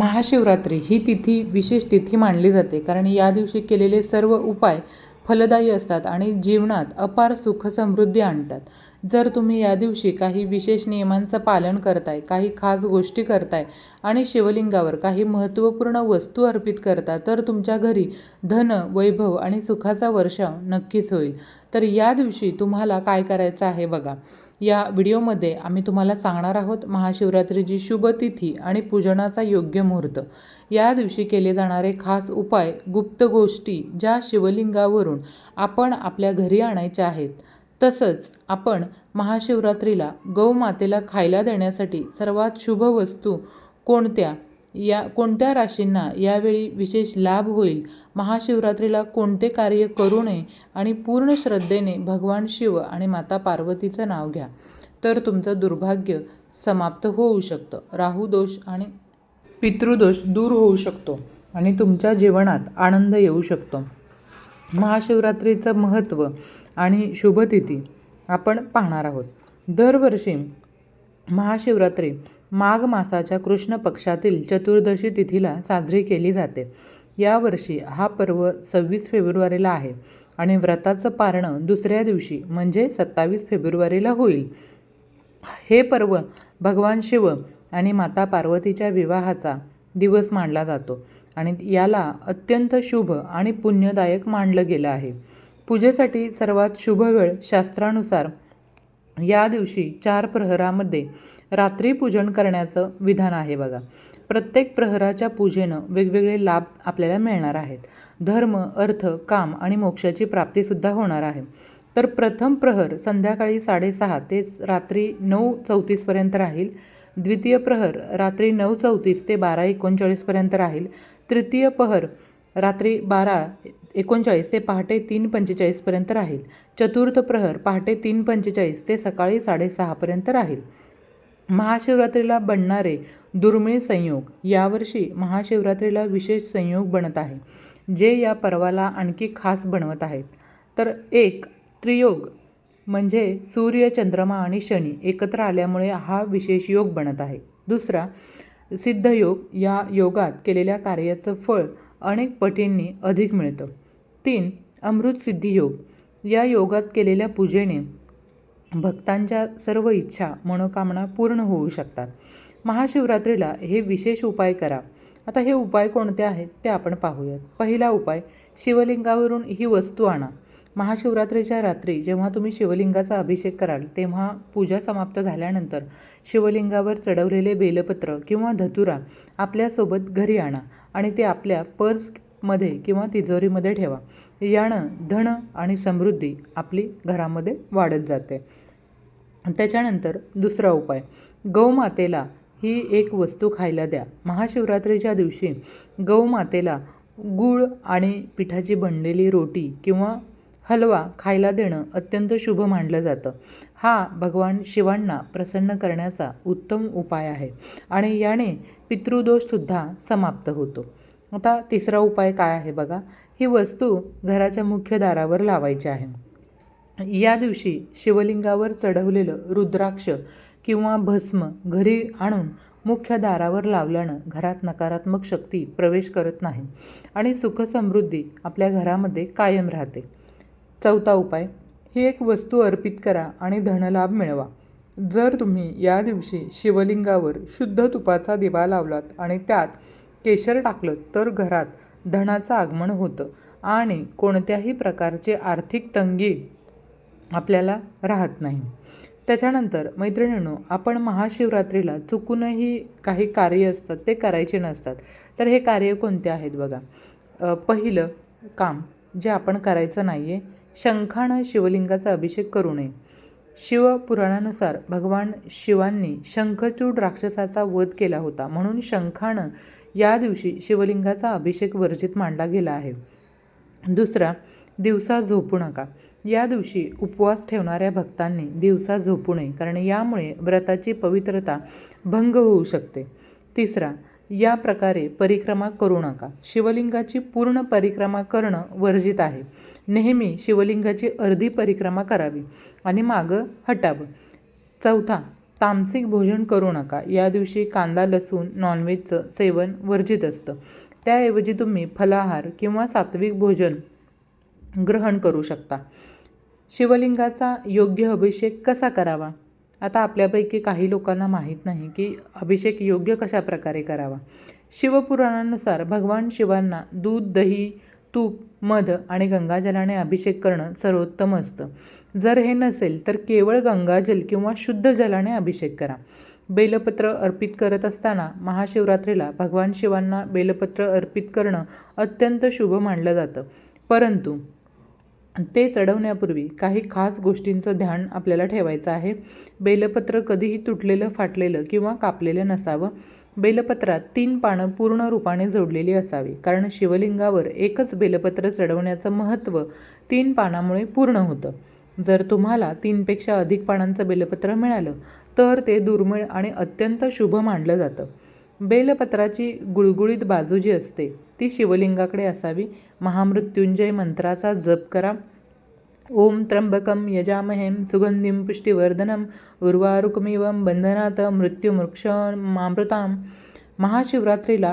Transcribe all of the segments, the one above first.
महाशिवरात्री ही तिथी विशेष तिथी मानली जाते. कारण या दिवशी केलेले सर्व उपाय फलदायी असतात आणि जीवनात अपार सुख समृद्धी आणतात. जर तुम्ही या दिवशी काही विशेष नियमांचं पालन करताय काही खास गोष्टी करताय आणि शिवलिंगावर काही महत्त्वपूर्ण वस्तू अर्पित करता तर तुमच्या घरी धन वैभव आणि सुखाचा वर्षाव नक्कीच होईल. तर या दिवशी तुम्हाला काय करायचं आहे बघा. या व्हिडिओमध्ये आम्ही तुम्हाला सांगणार आहोत महाशिवरात्रीची शुभ तिथी आणि पूजनाचा योग्य मुहूर्त. या दिवशी केले जाणारे खास उपाय गुप्त गोष्टी ज्या शिवलिंगावरून आपण आपल्या घरी आणायच्या आहेत तसंच आपण महाशिवरात्रीला गौमातेला खायला देण्यासाठी सर्वात शुभ वस्तू कोणत्या? या कोणत्या राशींना यावेळी विशेष लाभ होईल? महाशिवरात्रीला कोणते कार्य करू नये आणि पूर्ण श्रद्धेने भगवान शिव आणि माता पार्वतीचं नाव घ्या. तर तुमचं दुर्भाग्य समाप्त होऊ शकतं. राहू दोष आणि पितृदोष दूर होऊ शकतो आणि तुमच्या जीवनात आनंद येऊ शकतो. महाशिवरात्रीचं महत्त्व आणि शुभतिथी आपण पाहणार आहोत. दरवर्षी महाशिवरात्री माघ मासाच्या कृष्ण पक्षातील चतुर्दशी तिथीला साजरी केली जाते. यावर्षी हा पर्व सव्वीस फेब्रुवारीला आहे आणि व्रताचं पारणं दुसऱ्या दिवशी म्हणजे सत्तावीस फेब्रुवारीला होईल. हे पर्व भगवान शिव आणि माता पार्वतीच्या विवाहाचा दिवस मानला जातो आणि याला अत्यंत शुभ आणि पुण्यदायक मानलं गेलं आहे. पूजेसाठी सर्वात शुभ वेळ शास्त्रानुसार या दिवशी चार प्रहरामध्ये रात्री पूजन करण्याचं विधान आहे बघा. प्रत्येक प्रहराच्या पूजेनं वेगवेगळे लाभ आपल्याला मिळणार आहेत. धर्म अर्थ काम आणि मोक्षाची प्राप्तीसुद्धा होणार आहे. तर प्रथम प्रहर संध्याकाळी साडेसहा ते रात्री नऊ चौतीसपर्यंत राहील. द्वितीय प्रहर रात्री नऊ चौतीस ते बारा एकोणचाळीसपर्यंत राहील. तृतीय प्रहर रात्री बारा एकोणचाळीस ते पहाटे तीन पंचेचाळीसपर्यंत राहील. चतुर्थ प्रहर पहाटे तीन पंचेचाळीस ते सकाळी साडेसहापर्यंत राहील. महाशिवरात्रीला बनणारे दुर्मिळ संयोग यावर्षी महाशिवरात्रीला विशेष संयोग बनत आहे जे या पर्वाला आणखी खास बनवत आहेत. तर एक त्रियोग म्हणजे सूर्य चंद्रमा आणि शनी एकत्र आल्यामुळे हा विशेष योग बनत आहे. दुसरा सिद्धयोग या योगात केलेल्या कार्याचं फळ अनेक पटींनी अधिक मिळतं. तीन अमृतसिद्धी योग. या योगात केलेल्या पूजेने भक्तांच्या सर्व इच्छा मनोकामना पूर्ण होऊ शकतात. महाशिवरात्रीला हे विशेष उपाय करा. आता हे उपाय कोणते आहेत ते आपण पाहूयात. पहिला उपाय शिवलिंगावरून ही वस्तू आणा. महाशिवरात्रीच्या रात्री जेव्हा तुम्ही शिवलिंगाचा अभिषेक कराल तेव्हा पूजा समाप्त झाल्यानंतर शिवलिंगावर चढवलेले बेलपत्र किंवा धतुरा आपल्यासोबत घरी आणा आणि ते आपल्या पर्समध्ये किंवा तिजोरीमध्ये ठेवा. यानं धन आणि समृद्धी आपली घरामध्ये वाढत जाते. त्याच्यानंतर दुसरा उपाय गौमातेला ही एक वस्तू खायला द्या. महाशिवरात्रीच्या दिवशी गौमातेला गूळ आणि पिठाची बनलेली रोटी किंवा हलवा खायला देणं अत्यंत शुभ मानलं जातं. हा भगवान शिवांना प्रसन्न करण्याचा उत्तम उपाय आहे आणि याने पितृदोषसुद्धा समाप्त होतो. आता तिसरा उपाय काय आहे बघा? ही वस्तू घराच्या मुख्य दारावर लावायची आहे. या दिवशी शिवलिंगावर चढवलेलं रुद्राक्ष किंवा भस्म घरी आणून मुख्य दारावर लावल्यानं घरात नकारात्मक शक्ती प्रवेश करत नाही आणि सुखसमृद्धी आपल्या घरामध्ये कायम राहते. चौथा उपाय ही एक वस्तू अर्पित करा आणि धनलाभ मिळवा. जर तुम्ही या दिवशी शिवलिंगावर शुद्ध तुपाचा दिवा लावलात आणि त्यात केशर टाकलं तर घरात धनाचं आगमन होतं आणि कोणत्याही प्रकारची आर्थिक तंगी आपल्याला राहत नाही. त्याच्यानंतर मैत्रिणींनो आपण महाशिवरात्रीला चुकूनही काही कार्य असतात ते करायचे नसतात. तर हे कार्य कोणते आहेत बघा? पहिलं काम जे आपण करायचं नाही आहे शंखानं शिवलिंगाचा अभिषेक करू नये. शिवपुराणानुसार भगवान शिवांनी शंखचूड राक्षसाचा वध केला होता म्हणून शंखानं या दिवशी शिवलिंगाचा अभिषेक वर्जित मानला गेला आहे. दुसरा दिवसा झोपू नका. या दिवशी उपवास ठेवणाऱ्या भक्तांनी दिवसा झोपू नये कारण यामुळे व्रताची पवित्रता भंग होऊ शकते. तिसरा या प्रकारे परिक्रमा करू नका. शिवलिंगाची पूर्ण परिक्रमा करणं वर्जित आहे. नेहमी शिवलिंगाची अर्धी परिक्रमा करावी आणि मागं हटावं. चौथा तामसिक भोजन करू नका. या दिवशी कांदा लसूण नॉनव्हेजचं सेवन वर्जित असतं. त्याऐवजी तुम्ही फलाहार किंवा सात्विक भोजन ग्रहण करू शकता. शिवलिंगाचा योग्य अभिषेक कसा करावा? आता आपल्यापैकी काही लोकांना माहीत नाही की अभिषेक योग्य कशा प्रकारे करावा. शिवपुराणानुसार भगवान शिवांना दूध दही तूप मध आणि गंगाजलाने अभिषेक करणं सर्वोत्तम असतं. जर हे नसेल तर केवळ गंगाजल किंवा शुद्ध जलाने अभिषेक करा. बेलपत्र अर्पित करत असताना महाशिवरात्रीला भगवान शिवांना बेलपत्र अर्पित करणं अत्यंत शुभ मानलं जातं. परंतु ते चढवण्यापूर्वी काही खास गोष्टींचं ध्यान आपल्याला ठेवायचं आहे. बेलपत्र कधीही तुटलेलं फाटलेलं किंवा कापलेलं नसावं. बेलपत्रात तीन पानं पूर्ण रूपाने जोडलेली असावी कारण शिवलिंगावर एकच बेलपत्र चढवण्याचं महत्त्व तीन पानामुळे पूर्ण होतं. जर तुम्हाला तीनपेक्षा अधिक पानांचं बेलपत्र मिळालं तर ते दुर्मिळ आणि अत्यंत शुभ मानलं जातं. बेलपत्राची गुळगुळीत बाजू जी असते ती शिवलिंगाकडे असावी. महामृत्युंजय मंत्राचा जप करा. ओम त्र्यंबकम यजामहेम सुगंधिम पुष्टिवर्धनम उर्वारुकमिवम बंधनात मृत्युमृक्षमामृताम महाशिवरात्रीला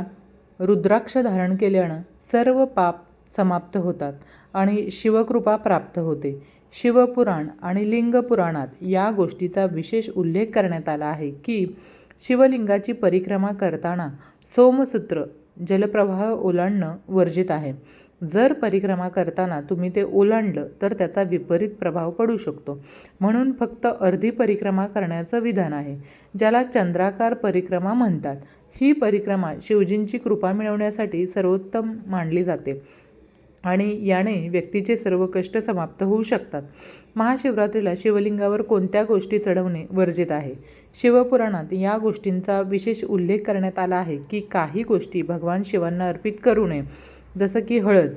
रुद्राक्ष धारण केल्यानं सर्व पाप समाप्त होतात आणि शिवकृपा प्राप्त होते. शिवपुराण आणि लिंगपुराणात या गोष्टीचा विशेष उल्लेख करण्यात आला आहे की शिवलिंगाची परिक्रमा करताना सोमसूत्र जलप्रवाह ओलांडणं वर्जित आहे. जर परिक्रमा करताना तुम्ही ते ओलांडलं तर त्याचा विपरीत प्रभाव पडू शकतो. म्हणून फक्त अर्धी परिक्रमा करण्याचं विधान आहे ज्याला चंद्राकार परिक्रमा म्हणतात. ही परिक्रमा शिवजींची कृपा मिळवण्यासाठी सर्वोत्तम मानली जाते. आणि याने व्यक्तीचे सर्व कष्ट समाप्त होऊ शकतात. महाशिवरात्रीला शिवलिंगावर कोणत्या गोष्टी चढवणे वर्जित आहे? शिवपुराणात या गोष्टींचा विशेष उल्लेख करण्यात आला आहे की काही गोष्टी भगवान शिवांना अर्पित करू नये. जसं की हळद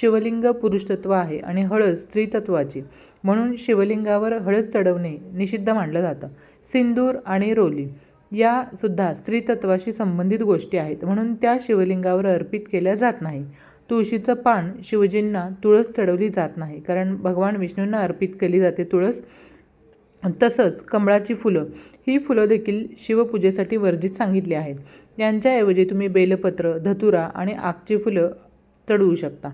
शिवलिंग पुरुषतत्व आहे आणि हळद स्त्रीतत्वाची. म्हणून शिवलिंगावर हळद चढवणे निषिद्ध मानलं जातं. सिंदूर आणि रोली या सुद्धा स्त्रीतत्वाशी संबंधित गोष्टी आहेत. म्हणून त्या शिवलिंगावर अर्पित केल्या जात नाही. तुळशीचं पान शिवजींना तुळस चढवली जात नाही कारण भगवान विष्णूंना अर्पित केली जाते तुळस. तसंच कमळाची फुलं ही फुलं देखील शिवपूजेसाठी वर्जित सांगितली आहेत. यांच्याऐवजी तुम्ही बेलपत्र धतुरा आणि आगची फुलं चढवू शकता.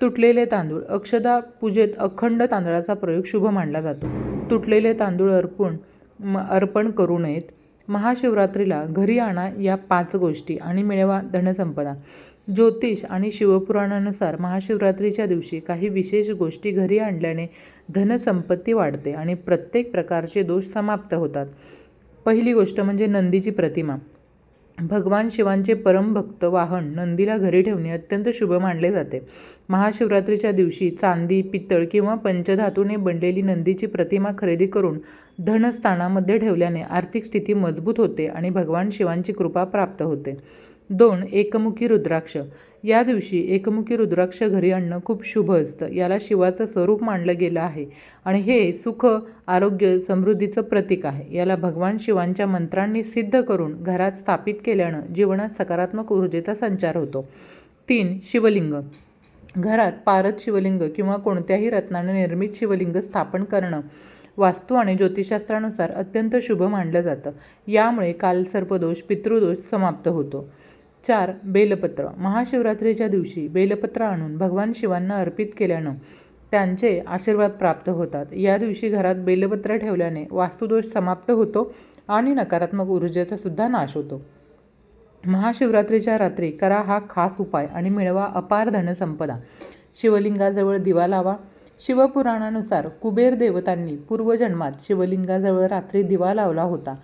तुटलेले तांदूळ अक्षदा पूजेत अखंड तांदळाचा प्रयोग शुभ मानला जातो. तुटलेले तांदूळ अर्पण म अर्पण करू नयेत. महाशिवरात्रीला घरी आणा या पाच गोष्टी आणि मिळवा धनसंपदा. ज्योतिष आणि शिवपुराणानुसार महाशिवरात्रीच्या दिवशी काही विशेष गोष्टी घरी आणल्याने धनसंपत्ती वाढते आणि प्रत्येक प्रकारचे दोष समाप्त होतात. पहिली गोष्ट म्हणजे नंदीची प्रतिमा. भगवान शिवांचे परमभक्त वाहन नंदीला घरी ठेवणे अत्यंत शुभ मानले जाते. महाशिवरात्रीच्या दिवशी चांदी पितळ किंवा पंचधातूने बनलेली नंदीची प्रतिमा खरेदी करून धनस्थानामध्ये ठेवल्याने आर्थिक स्थिती मजबूत होते आणि भगवान शिवांची कृपा प्राप्त होते. दोन एकमुखी रुद्राक्ष. या दिवशी एकमुखी रुद्राक्ष घरी आणणं खूप शुभ असतं. याला शिवाचं स्वरूप मानलं गेलं आहे आणि हे सुख आरोग्य समृद्धीचं प्रतीक आहे. याला भगवान शिवांच्या मंत्रांनी सिद्ध करून घरात स्थापित केल्यानं जीवनात सकारात्मक ऊर्जेचा संचार होतो. तीन शिवलिंग. घरात पारद शिवलिंग किंवा कोणत्याही रत्नाने निर्मित शिवलिंग स्थापन करणं वास्तू आणि ज्योतिषशास्त्रानुसार अत्यंत शुभ मानलं जातं. यामुळे कालसर्पदोष पितृदोष समाप्त होतो. चार बेलपत्र. महाशिवरात्रीच्या दिवशी बेलपत्र आणून भगवान शिवांना अर्पित केल्यानं त्यांचे आशीर्वाद प्राप्त होतात. या दिवशी घरात बेलपत्र ठेवल्याने वास्तुदोष समाप्त होतो आणि नकारात्मक ऊर्जेचा सुद्धा नाश होतो. महाशिवरात्रीच्या रात्री करा हा खास उपाय आणि मिळवा अपार धनसंपदा. शिवलिंगाजवळ दिवा लावा. शिवपुराणानुसार कुबेर देवतांनी पूर्वजन्मात शिवलिंगाजवळ रात्री दिवा लावला होता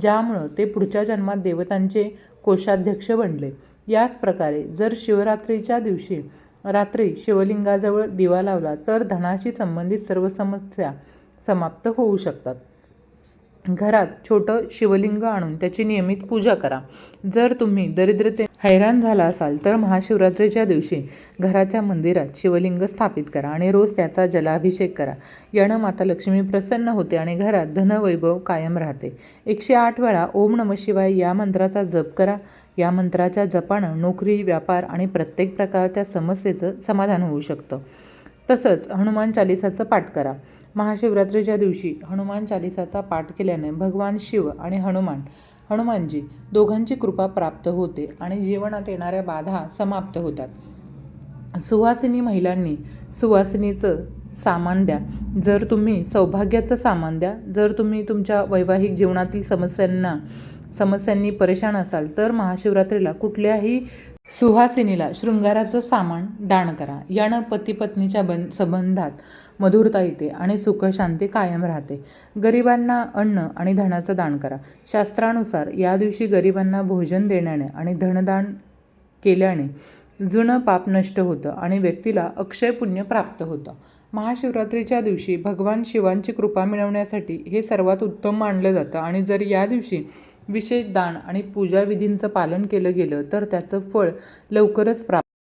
ज्यामुळं ते पुढच्या जन्मात देवतांचे कोषाध्यक्ष बनले. याच प्रकारे जर शिवरात्रीच्या दिवशी रात्री शिवलिंगाजवळ दिवा लावला तर धनाशी संबंधित सर्व समस्या समाप्त होऊ शकतात. घरात छोटं शिवलिंग आणून त्याची नियमित पूजा करा. जर तुम्ही दरिद्रते हैराण झाला असाल तर महाशिवरात्रीच्या दिवशी घराच्या मंदिरात शिवलिंग स्थापित करा आणि रोज त्याचा जलाभिषेक करा. यानं माता लक्ष्मी प्रसन्न होते आणि घरात धनवैभव कायम राहते. एकशे आठ वेळा ओम नम शिवाय या मंत्राचा जप करा. या मंत्राच्या जपानं नोकरी व्यापार आणि प्रत्येक प्रकारच्या समस्येचं समाधान होऊ शकतं. तसंच हनुमान चालिसाचं पाठ करा. महाशिवरात्रीच्या दिवशी हनुमान चालिसाचा पाठ केल्याने भगवान शिव आणि हनुमान हनुमानजी दोघांची कृपा प्राप्त होते आणि जीवनात येणाऱ्या बाधा समाप्त होतात. सुवासिनी महिलांनी सुवासिनीचं सामान द्या. जर तुम्ही सौभाग्याचं सामान द्या जर तुम्ही तुमच्या वैवाहिक जीवनातील समस्यांना समस्यांनी परेशान असाल तर महाशिवरात्रीला कुठल्याही सुहासिनीला शृंगाराचं सामान दान करा. यानं पती पत्नीच्या बन संबंधात मधुरता येते आणि सुखशांती कायम राहते. गरिबांना अन्न आणि धनाचं दान करा. शास्त्रानुसार या दिवशी गरिबांना भोजन देण्याने आणि धनदान केल्याने जुनं पाप नष्ट होतं आणि व्यक्तीला अक्षय पुण्य प्राप्त होतं. महाशिवरात्रीच्या दिवशी भगवान शिवांची कृपा मिळवण्यासाठी हे सर्वात उत्तम मानलं जातं आणि जर या दिवशी विशेष दान आणि पूजाविधींचं पालन केलं गेलं तर त्याचं फळ लवकरच प्राप्त